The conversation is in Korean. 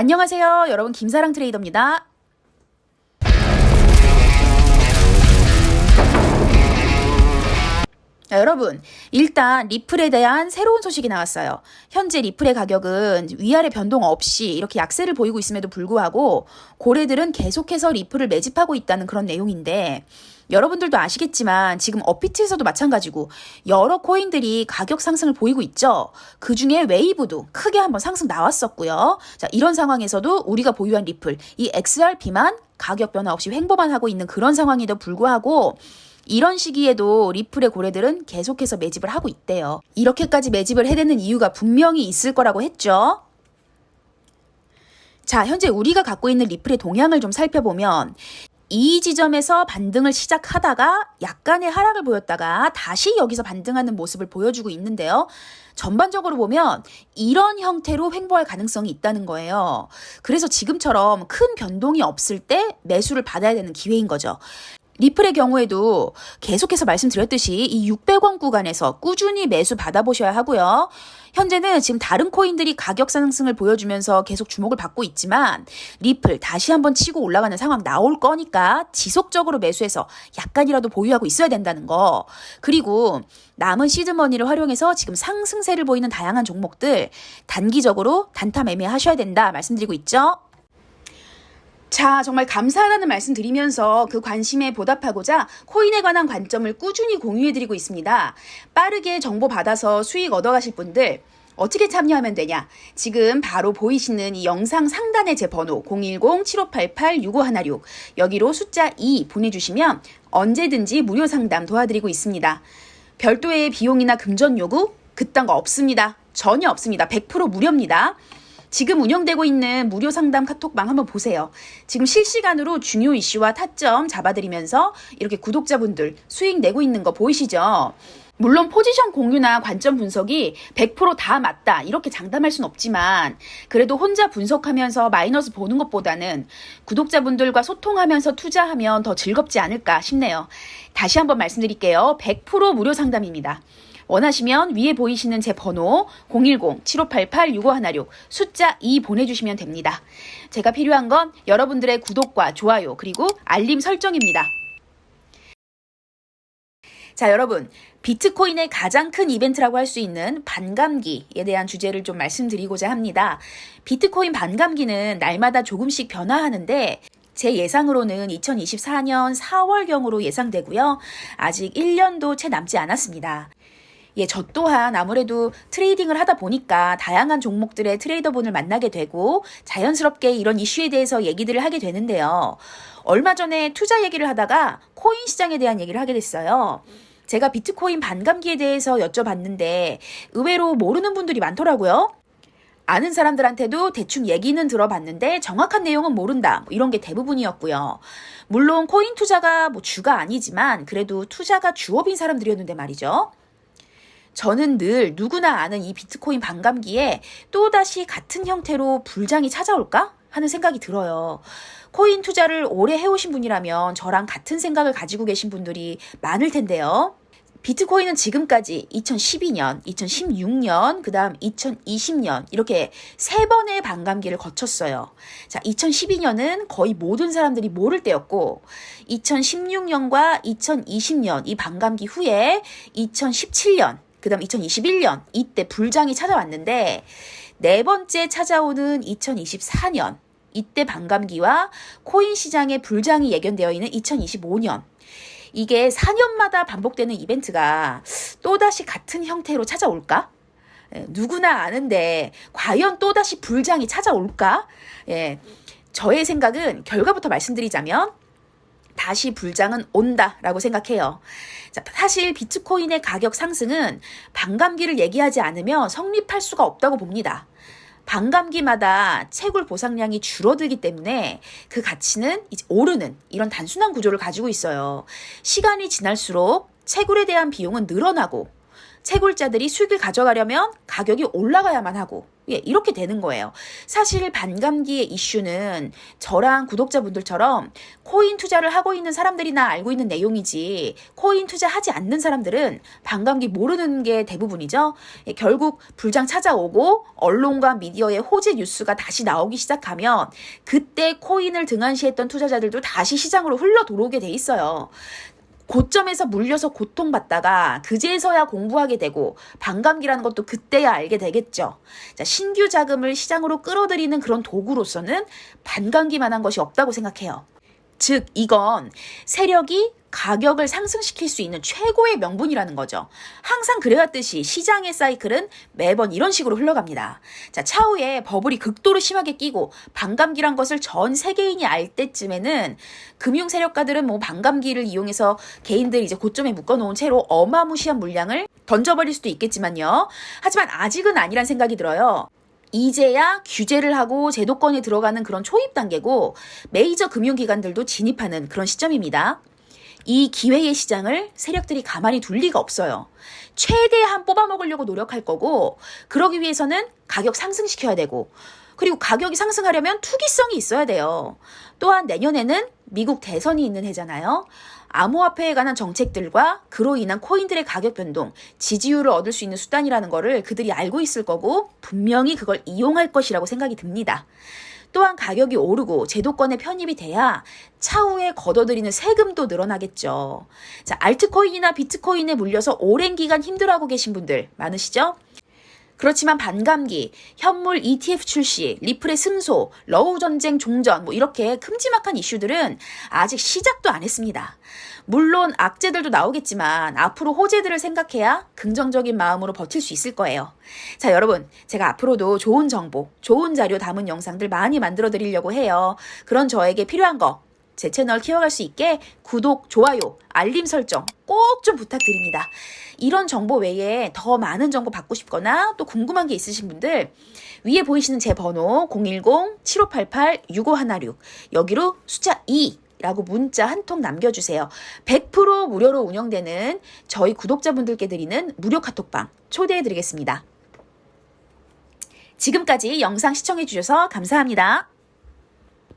안녕하세요. 여러분 김사랑 트레이더입니다. 자, 여러분, 일단 리플에 대한 새로운 소식이 나왔어요. 현재 리플의 가격은 위아래 변동 없이 이렇게 약세를 보이고 있음에도 불구하고 고래들은 계속해서 리플을 매집하고 있다는 그런 내용인데 여러분들도 아시겠지만 지금 업비트에서도 마찬가지고 여러 코인들이 가격 상승을 보이고 있죠. 그 중에 웨이브도 크게 한번 상승 나왔었고요. 자, 이런 상황에서도 우리가 보유한 리플, 이 XRP만 가격 변화 없이 횡보만 하고 있는 그런 상황에도 불구하고 이런 시기에도 리플의 고래들은 계속해서 매집을 하고 있대요. 이렇게까지 매집을 해대는 이유가 분명히 있을 거라고 했죠. 자, 현재 우리가 갖고 있는 리플의 동향을 좀 살펴보면 이 지점에서 반등을 시작하다가 약간의 하락을 보였다가 다시 여기서 반등하는 모습을 보여주고 있는데요. 전반적으로 보면 이런 형태로 횡보할 가능성이 있다는 거예요. 그래서 지금처럼 큰 변동이 없을 때 매수를 받아야 되는 기회인 거죠. 리플의 경우에도 계속해서 말씀드렸듯이 이 600원 구간에서 꾸준히 매수 받아보셔야 하고요. 현재는 지금 다른 코인들이 가격 상승을 보여주면서 계속 주목을 받고 있지만 리플 다시 한번 치고 올라가는 상황 나올 거니까 지속적으로 매수해서 약간이라도 보유하고 있어야 된다는 거. 그리고 남은 시드머니를 활용해서 지금 상승세를 보이는 다양한 종목들 단기적으로 단타 매매하셔야 된다 말씀드리고 있죠. 자, 정말 감사하다는 말씀 드리면서 그 관심에 보답하고자 코인에 관한 관점을 꾸준히 공유해드리고 있습니다. 빠르게 정보 받아서 수익 얻어가실 분들, 어떻게 참여하면 되냐? 지금 바로 보이시는 이 영상 상단에 제 번호 010-7588-6516 여기로 숫자 2 보내주시면 언제든지 무료 상담 도와드리고 있습니다. 별도의 비용이나 금전 요구 그딴 거 없습니다. 전혀 없습니다. 100% 무료입니다. 지금 운영되고 있는 무료 상담 카톡방 한번 보세요. 지금 실시간으로 중요 이슈와 타점 잡아드리면서 이렇게 구독자분들 수익 내고 있는 거 보이시죠? 물론 포지션 공유나 관점 분석이 100%다 맞다 이렇게 장담할 순 없지만 그래도 혼자 분석하면서 마이너스 보는 것보다는 구독자분들과 소통하면서 투자하면 더 즐겁지 않을까 싶네요. 다시 한번 말씀드릴게요. 100% 무료 상담입니다. 원하시면 위에 보이시는 제 번호 010-7588-6516 숫자 2 보내주시면 됩니다. 제가 필요한 건 여러분들의 구독과 좋아요 그리고 알림 설정입니다. 자, 여러분. 비트코인의 가장 큰 이벤트라고 할 수 있는 반감기에 대한 주제를 좀 말씀드리고자 합니다. 비트코인 반감기는 날마다 조금씩 변화하는데 제 예상으로는 2024년 4월경으로 예상되고요. 아직 1년도 채 남지 않았습니다. 예, 저 또한 아무래도 트레이딩을 하다 보니까 다양한 종목들의 트레이더분을 만나게 되고 자연스럽게 이런 이슈에 대해서 얘기들을 하게 되는데요. 얼마 전에 투자 얘기를 하다가 코인 시장에 대한 얘기를 하게 됐어요. 제가 비트코인 반감기에 대해서 여쭤봤는데 의외로 모르는 분들이 많더라고요. 아는 사람들한테도 대충 얘기는 들어봤는데 정확한 내용은 모른다. 뭐 이런 게 대부분이었고요. 물론 코인 투자가 뭐 주가 아니지만 그래도 투자가 주업인 사람들이었는데 말이죠. 저는 늘 누구나 아는 이 비트코인 반감기에 또다시 같은 형태로 불장이 찾아올까? 하는 생각이 들어요. 코인 투자를 오래 해오신 분이라면 저랑 같은 생각을 가지고 계신 분들이 많을 텐데요. 비트코인은 지금까지 2012년, 2016년, 그 다음 2020년, 이렇게 세 번의 반감기를 거쳤어요. 자, 2012년은 거의 모든 사람들이 모를 때였고, 2016년과 2020년 이 반감기 후에 2017년, 그 다음 2021년 이때 불장이 찾아왔는데 네 번째 찾아오는 2024년 이때 반감기와 코인 시장의 불장이 예견되어 있는 2025년 이게 4년마다 반복되는 이벤트가 또다시 같은 형태로 찾아올까? 예, 누구나 아는데 과연 또다시 불장이 찾아올까? 예, 저의 생각은 결과부터 말씀드리자면 다시 불장은 온다라고 생각해요. 자, 사실 비트코인의 가격 상승은 반감기를 얘기하지 않으면 성립할 수가 없다고 봅니다. 반감기마다 채굴 보상량이 줄어들기 때문에 그 가치는 이제 오르는 이런 단순한 구조를 가지고 있어요. 시간이 지날수록 채굴에 대한 비용은 늘어나고 채굴자들이 수익을 가져가려면 가격이 올라가야만 하고 예, 이렇게 되는 거예요. 사실 반감기의 이슈는 저랑 구독자분들처럼 코인 투자를 하고 있는 사람들이나 알고 있는 내용이지 코인 투자하지 않는 사람들은 반감기 모르는 게 대부분이죠. 예, 결국 불장 찾아오고 언론과 미디어의 호재 뉴스가 다시 나오기 시작하면 그때 코인을 등한시했던 투자자들도 다시 시장으로 흘러 들어오게 돼 있어요. 고점에서 물려서 고통받다가 그제서야 공부하게 되고 반감기라는 것도 그때야 알게 되겠죠. 자, 신규 자금을 시장으로 끌어들이는 그런 도구로서는 반감기만한 것이 없다고 생각해요. 즉, 이건 세력이 가격을 상승시킬 수 있는 최고의 명분이라는 거죠. 항상 그래왔듯이 시장의 사이클은 매번 이런 식으로 흘러갑니다. 자, 차후에 버블이 극도로 심하게 끼고 반감기란 것을 전 세계인이 알 때쯤에는 금융 세력가들은 뭐 반감기를 이용해서 개인들 이제 고점에 묶어놓은 채로 어마무시한 물량을 던져버릴 수도 있겠지만요. 하지만 아직은 아니란 생각이 들어요. 이제야 규제를 하고 제도권에 들어가는 그런 초입 단계고 메이저 금융기관들도 진입하는 그런 시점입니다. 이 기회의 시장을 세력들이 가만히 둘 리가 없어요. 최대한 뽑아먹으려고 노력할 거고, 그러기 위해서는 가격 상승시켜야 되고, 그리고 가격이 상승하려면 투기성이 있어야 돼요. 또한 내년에는 미국 대선이 있는 해잖아요. 암호화폐에 관한 정책들과 그로 인한 코인들의 가격 변동, 지지율을 얻을 수 있는 수단이라는 거를 그들이 알고 있을 거고, 분명히 그걸 이용할 것이라고 생각이 듭니다. 또한 가격이 오르고 제도권에 편입이 돼야 차후에 걷어들이는 세금도 늘어나겠죠. 자, 알트코인이나 비트코인에 물려서 오랜 기간 힘들어하고 계신 분들 많으시죠? 그렇지만 반감기, 현물 ETF 출시, 리플의 승소, 러우 전쟁 종전, 뭐 이렇게 큼지막한 이슈들은 아직 시작도 안 했습니다. 물론 악재들도 나오겠지만 앞으로 호재들을 생각해야 긍정적인 마음으로 버틸 수 있을 거예요. 자, 여러분, 제가 앞으로도 좋은 정보, 좋은 자료 담은 영상들 많이 만들어 드리려고 해요. 그런 저에게 필요한 거, 제 채널 키워갈 수 있게 구독, 좋아요, 알림 설정 꼭 좀 부탁드립니다. 이런 정보 외에 더 많은 정보 받고 싶거나 또 궁금한 게 있으신 분들 위에 보이시는 제 번호 010-7588-6516 여기로 숫자 2 라고 문자 한 통 남겨주세요. 100% 무료로 운영되는 저희 구독자분들께 드리는 무료 카톡방 초대해 드리겠습니다. 지금까지 영상 시청해 주셔서 감사합니다.